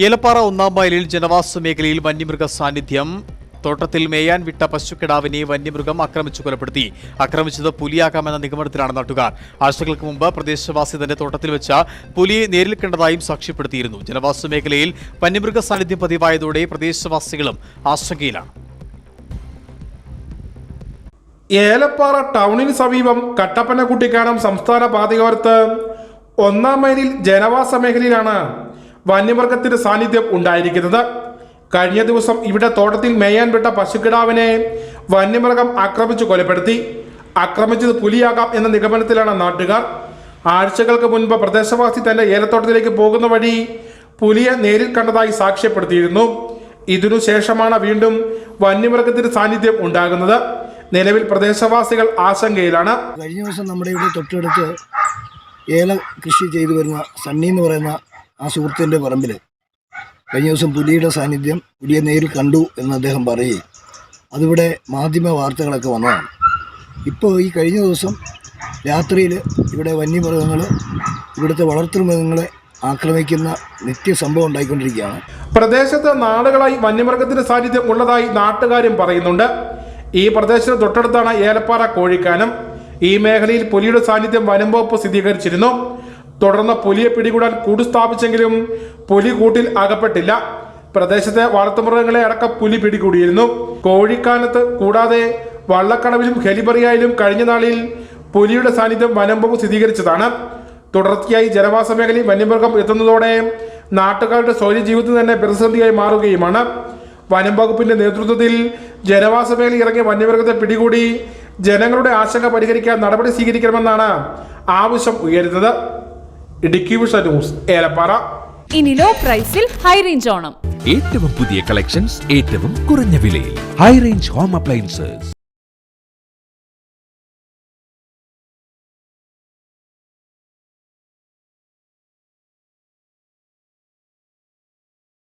ഏലപ്പാറ ഒന്നാം മൈലിൽ ജനവാസ മേഖലയിൽ വന്യമൃഗ സാന്നിധ്യം. തോട്ടത്തിൽ മേയാൻ വിട്ട പശുക്കിടാവിനെ വന്യമൃഗം ആക്രമിച്ചു കൊലപ്പെടുത്തി. ആക്രമിച്ചത് പുലിയാകാമെന്ന നിഗമനത്തിലാണ് നാട്ടുകാർ. ആഴ്ചകൾക്ക് മുമ്പ് പ്രദേശവാസി തന്റെ തോട്ടത്തിൽ വെച്ച പുലിയെ നേരിൽ കണ്ടതായും സാക്ഷ്യപ്പെടുത്തിയിരുന്നു. ജനവാസ മേഖലയിൽ വന്യമൃഗ സാന്നിധ്യം പതിവായതോടെ പ്രദേശവാസികളും ആശങ്കയിലാണ്. ഏലപ്പാറ ടൗണിന് സമീപം കട്ടപ്പന കുട്ടിക്കാനം സംസ്ഥാന പാതയോരത്ത് ഒന്നാം മൈലിൽ ജനവാസ മേഖലയിലാണ് വന്യമൃഗത്തിന്റെ സാന്നിധ്യം ഉണ്ടായിരിക്കുന്നത്. കഴിഞ്ഞ ദിവസം ഇവിടെ തോട്ടത്തിൽ മേയാൻ വിട്ട പശുക്കിടാവിനെ വന്യമൃഗം ആക്രമിച്ചു കൊലപ്പെടുത്തി. ആക്രമിച്ചത് പുലിയാകാം എന്ന നിഗമനത്തിലാണ് നാട്ടുകാർ. ആഴ്ചകൾക്ക് മുൻപ് പ്രദേശവാസി തന്റെ ഏലത്തോട്ടത്തിലേക്ക് പോകുന്ന വഴി പുലിയെ നേരിൽ കണ്ടതായി സാക്ഷ്യപ്പെടുത്തിയിരുന്നു. ഇതിനു ശേഷമാണ് വീണ്ടും വന്യമൃഗത്തിന്റെ സാന്നിധ്യം ഉണ്ടാകുന്നത്. നിലവിൽ പ്രദേശവാസികൾ ആശങ്കയിലാണ്. കഴിഞ്ഞ ദിവസം നമ്മുടെ ഇവിടെ തൊട്ടടുത്ത് ഏല കൃഷി ചെയ്തു വരുന്ന സണ്ണി എന്ന് പറയുന്ന ആ സുഹൃത്തിന്റെ പറമ്പിൽ കഴിഞ്ഞ ദിവസം പുലിയുടെ സാന്നിധ്യം പുലിയെ നേരിൽ കണ്ടു എന്ന് അദ്ദേഹം പറയുകയും അതിവിടെ മാധ്യമ വാർത്തകളൊക്കെ വന്നതാണ്. ഇപ്പോൾ ഈ കഴിഞ്ഞ ദിവസം രാത്രിയിൽ ഇവിടെ വന്യമൃഗങ്ങൾ ഇവിടുത്തെ വളർത്തുമൃഗങ്ങളെ ആക്രമിക്കുന്ന നിത്യ സംഭവം ഉണ്ടായിക്കൊണ്ടിരിക്കുകയാണ്. പ്രദേശത്ത് നാടുകളായി വന്യമൃഗത്തിന്റെ സാന്നിധ്യം ഉള്ളതായി നാട്ടുകാരും പറയുന്നുണ്ട്. ഈ പ്രദേശത്തിന് തൊട്ടടുത്താണ് ഏലപ്പാറ കോഴിക്കാനം. ഈ മേഖലയിൽ പുലിയുടെ സാന്നിധ്യം വനംവകുപ്പ് സ്ഥിരീകരിച്ചിരുന്നു. തുടർന്ന് പുലിയെ പിടികൂടാൻ കൂട് സ്ഥാപിച്ചെങ്കിലും പുലി കൂട്ടിൽ അകപ്പെട്ടില്ല. പ്രദേശത്തെ വളർത്തുമൃഗങ്ങളെ അടക്കം പുലി പിടികൂടിയിരുന്നു. കോഴിക്കാനത്ത് കൂടാതെ വള്ളക്കടവിലും ഹെലിബറിയായാലും കഴിഞ്ഞ നാളിൽ പുലിയുടെ സാന്നിധ്യം വനംവകുപ്പ് സ്ഥിരീകരിച്ചതാണ്. തുടർച്ചയായി ജനവാസ മേഖലയിൽ വന്യമൃഗം എത്തുന്നതോടെ നാട്ടുകാരുടെ സ്വൈര്യ ജീവിതത്തിൽ തന്നെ പ്രതിസന്ധിയായി മാറുകയുമാണ്. വനംവകുപ്പിന്റെ നേതൃത്വത്തിൽ ജനവാസ മേഖലയിൽ ഇറങ്ങിയ വന്യമൃഗത്തെ പിടികൂടി ജനങ്ങളുടെ ആശങ്ക പരിഹരിക്കാൻ നടപടി സ്വീകരിക്കണമെന്നാണ് ആവശ്യം ഉയരുന്നത്. ഇടുക്കി വിഷ ന്യൂസ് ഏലപ്പാറ. ഇനി ലോ പ്രൈസിൽ ഹൈ റേഞ്ച് ഓണം. ഏറ്റവും പുതിയ കളക്ഷൻസ് ഏറ്റവും കുറഞ്ഞ വിലയിൽ. High range home appliances.